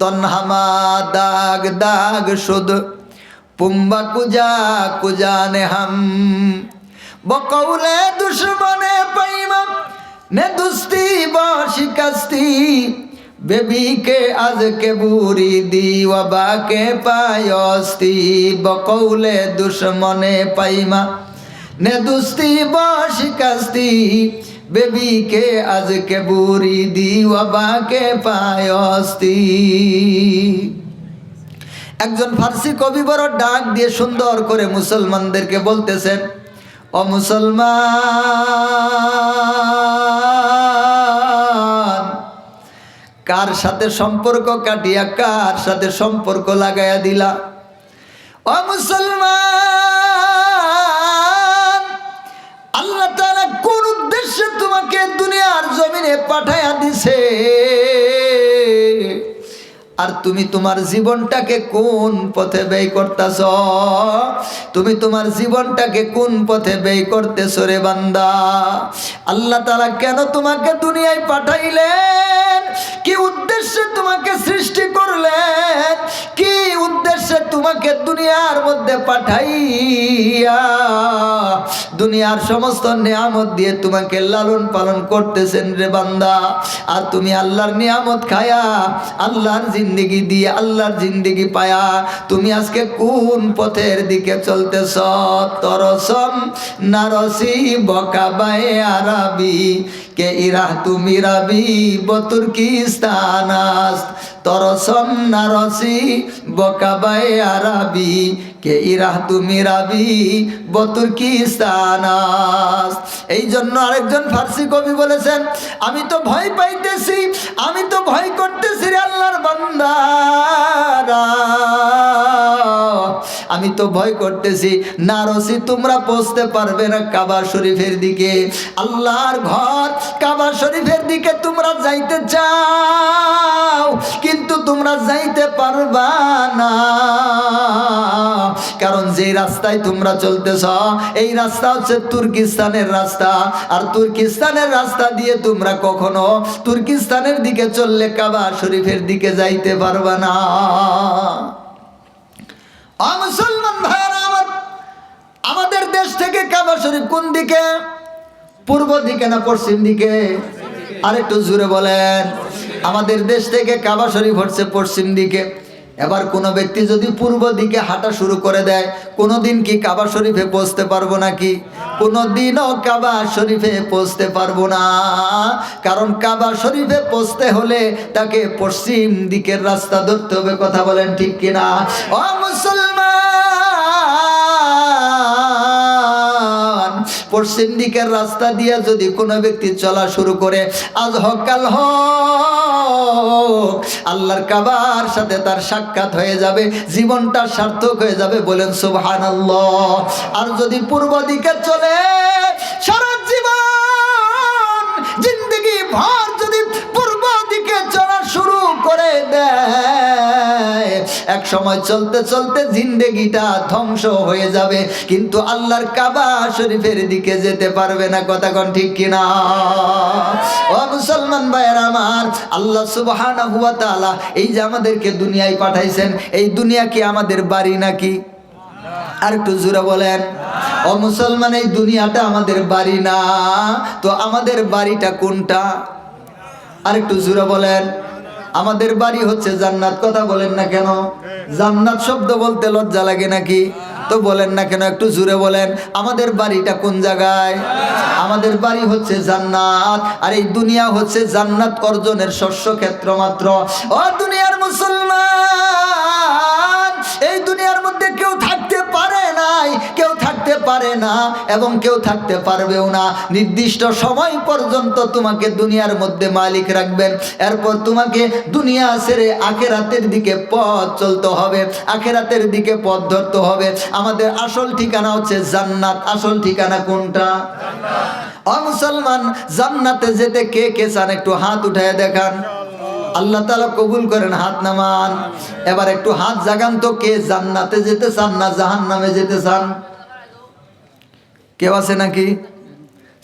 তন্হামা দাগ দাগ শুধ পুম্বা কুজা কুজানে হাম বকৌলে দুশ্মনে পাইমা, নে দুস্তি বা শিকাস্তি বেবিকে আজকে বুড়ি দিওয়াবাকে পায়স্তি বকৌলে দুশ্মনে পাইমা, নে দুস্তি বা শিকাস্তি বেবিকে আজকে বুড়ি দিওয়াবাকে পায়স্তি একজন ফার্সি কবি বড় ডাক দিয়ে সুন্দর করে মুসলমানদেরকে বলতেছেন, ও মুসলমান, কার সাথে সম্পর্ক কাটিয়া, কার সাথে সম্পর্ক লাগাইয়া দিলা? ও মুসলমান তোমাকে দুনিয়ার জমিনে পাঠাইয়া দিছে। আর তুমি তোমার জীবনটাকে কোন পথে ব্যয় করতেছ? তুমি তোমার জীবনটাকে কোন পথে ব্যয় করতেছ রে বান্দা? আল্লাহ তারা কেন তোমাকে দুনিয়ায় পাঠাইলেন? কি উদ্দেশ্যে তোমাকে সৃষ্টি করলেন? কি উদ্দেশ্যে তোমাকে দুনিয়ার মধ্যে পাঠাইয়া দুনিয়ার সমস্ত নিয়ামত দিয়ে তোমাকে লালন পালন করতেছেন রে বান্দা। আর তুমি আল্লাহর নিয়ামত খায়া, আল্লাহর জিন্দিগি দিয়ে আল্লাহর জিন্দিগি পায়া, তুমি আজকে কোন পথের দিকে চলতেছ? তরসম নারসি বকা বকাবায়ে আরাবি, কে ইরাহ তুমি রাবি বতুর্কিস্তানাস তরসম নারসি বকাবায়ে আরাবি, কে ইরাহ তুমি রাবি বতুর্কিস্তানাস এই জন্য আরেকজন ফার্সি কবি বলেছেন, আমি তো ভয় পাইতেছি, আমি তো ভয় করতেছি রে আল্লাহর বান্দারা। আমি তো ভয় করতেছি, নারসি তোমরা পৌঁছতে পারবে না কাবা শরীফের দিকে। আল্লাহর ঘর কাবা শরীফের দিকে তোমরা যাইতে চাও কিন্তু তোমরা যাইতে পারবা না। কারণ যে রাস্তায় তোমরা চলতেছ, এই রাস্তা হচ্ছে তুর্কিস্তানের রাস্তা। আর তুর্কিস্তানের রাস্তা দিয়ে তোমরা কখনো তুর্কিস্তানের দিকে চললে কাবা শরীফের দিকে যাইতে পারবা না। মুসলমান ভাইরা আমার আমাদের দেশ থেকে কাবা শরীফ কোন দিকে? পূর্ব দিকে না পশ্চিম দিকে? আরেকটু জুড়ে বলেন। আমাদের দেশ থেকে কাবা শরীফ হচ্ছে পশ্চিম দিকে। এবার কোনো ব্যক্তি যদি পূর্ব দিকে হাঁটা শুরু করে দেয় কোনো দিন কি কাবা শরীফে পৌঁছতে পারব নাকি? কোনো দিনও কাবা শরীফে পৌঁছতে পারব না। কারণ কাবা শরীফে পৌঁছতে হলে তাকে পশ্চিম দিকের রাস্তা ধরতে হবে, কথা বলেন ঠিক কিনা? ও মুসলমান! পশ্চিম দিকের রাস্তা দিয়ে যদি কোনো ব্যক্তি চলা শুরু করে, আজ হকাল হোক, আল্লাহর কাবার সাথে তার সাক্ষাৎ হয়ে যাবে, জীবনটা সার্থক হয়ে যাবে বলেন সুবহান আর যদি পূর্ব দিকে চলে সময় চলতে চলতে জিন্দেগিটা ধ্বংস হয়ে যাবে। কিন্তু আল্লাহর কাবা শরীফের দিকে যেতে পারবে না, কথা কোন ঠিক কিনা? ও মুসলমান ভাইয়ের আমার, আল্লাহ সুবহানাহু ওয়া তাআলা এই যে আমাদেরকে দুনিয়ায় পাঠাইছেন, এই দুনিয়া কি আমাদের বাড়ি নাকি? আর একটু জোরে বলেন। ও মুসলমান, এই দুনিয়াটা আমাদের বাড়ি না? তো আমাদের বাড়িটা কোনটা? আর একটু জোরে বলেন। আমাদের বাড়ি হচ্ছে জান্নাত। কথা বলেন না কেন? জান্নাত শব্দ বলতে লজ্জা লাগে নাকি? তো বলেন না কেন? একটু জুড়ে বলেন। আমাদের বাড়িটা কোন জায়গায়? আমাদের বাড়ি হচ্ছে জান্নাত। আর এই দুনিয়া হচ্ছে জান্নাত অর্জনের শস্য ক্ষেত্র মাত্র। ও দুনিয়ার মুসলমান! পারে না এবং কেউ থাকতে পারবেও না। নির্দিষ্ট সময় পর্যন্ত তোমাকে দুনিয়ার মধ্যে মালিক রাখবেন। এরপর তোমাকে দুনিয়া ছেড়ে আখেরাতের দিকে পথ চলতে হবে। আখেরাতের দিকে পথ ধরতে হবে। আমাদের আসল ঠিকানা হচ্ছে জান্নাত। আসল ঠিকানা কোনটা? মুসলমান, জান্নাতে যেতে কে কে চান একটু হাত উঠায় দেখান। আল্লাহ তালা কবুল করেন হাত নামান। এবার একটু হাত জাগান তো কে জান্নাতে যেতে চান না জাহান নামে যেতে চান। কেউ আছে নাকি?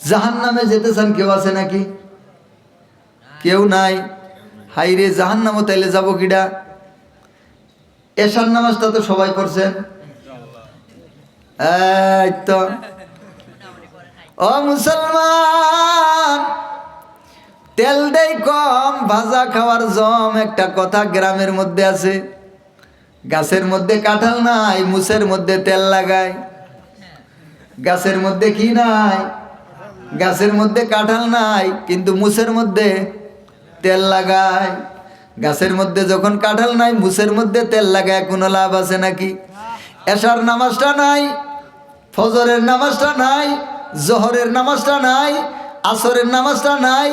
জাহান নামে যেতে চান কেউ আছে নাকি? কেউ নাই। হাই রে জাহান নামো তাইলে যাব কিডা? এশার নামাজটা তো সবাই করছেন এই তো। ও মুসলমান, তেল কম, ভাজা খাওয়ার জম, একটা কথা গ্রামের মধ্যে আছে। গাছের মধ্যে কাঁঠাল নাই মুসের মধ্যে তেল লাগায়। গাছের মধ্যে কি নাই, গাছের মধ্যে কাঁঠাল নাই, কিন্তু মুসের মধ্যে তেল লাগায়। গাছের মধ্যে যখন কাঁঠাল নাই, মুসের মধ্যে তেল লাগায়, কোনো লাভ আছে নাকি? এশার নামাজটা নাই, ফজরের নামাজটা নাই, জহরের নামাজটা নাই, আসরের নামাজটা নাই,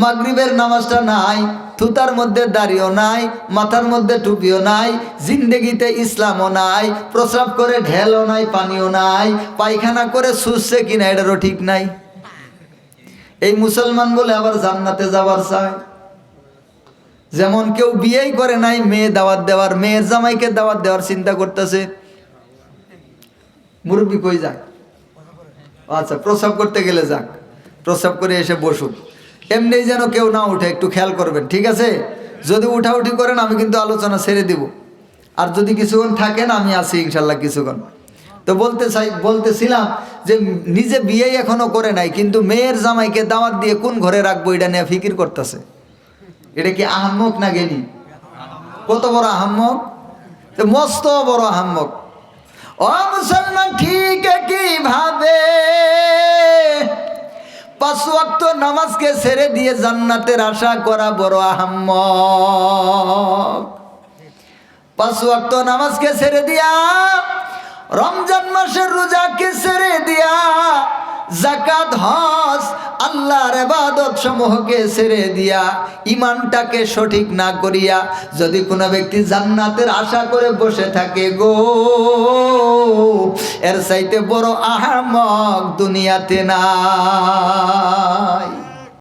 মাগরিবের নামাজটা নাই থুতার মধ্যে দাড়িও নাই, মাথার মধ্যে টুপিও নাই, জিন্দেগিতে ইসলামও নাই, প্রস্রাব করে ঢেলও নাই, পানিও নাই, পায়খানা করে শুষছে কিনা এটারও ঠিক নাই। এই মুসলমান বলে আবার জান্নাতে যাবার চায়। যেমন কেউ বিয়েই করে নাই, মেয়ে দাওয়াত দেওয়ার, মেয়ের জামাইকে দাওয়াত দেওয়ার চিন্তা করতেছে। মুরব্বী কই যাক? আচ্ছা প্রস্রাব করতে গেলে যাক। প্রস্রাব করে এসে বসুক এমনি যেন কেউ না উঠে, একটু খেয়াল করবেন, ঠিক আছে? যদি উঠাউঠি করেন, আমি কিন্তু আলোচনা ছেড়ে দিব। আর যদি কিছুক্ষণ থাকেন, আমি আছি ইনশাল্লাহ কিছুক্ষণ। তো বলতে চাই, বলতেছিলাম যে নিজে বিয়ে এখনও করে নাই, কিন্তু মেয়ের জামাইকে দাওয়াত দিয়ে কোন ঘরে রাখব, এটা নিয়ে ফিকির করতেছে। এটা কি আহাম্মক না জ্ঞানী কত বড় আহাম্মক? মস্ত বড় আহাম্মক। ও মুসলমান ঠিক কীভাবে পাঁচ ওয়াক্ত নামাজকে ছেড়ে দিয়ে জান্নাতের আশা করা বড় আহাম্ম পাঁচ ওয়াক্ত নামাজকে ছেড়ে দিয়া, রমজান মাসের রোজাকে ছেড়ে দিয়া জাকাত হজ আল্লাহর এবাদত সমূহকে ছেড়ে দিয়া ইমানটাকে সঠিক না করিয়া যদি কোনো ব্যক্তি জান্নাতের আশা করে বসে থাকে গো, এর চাইতে বড় আহামক দুনিয়াতে নাই।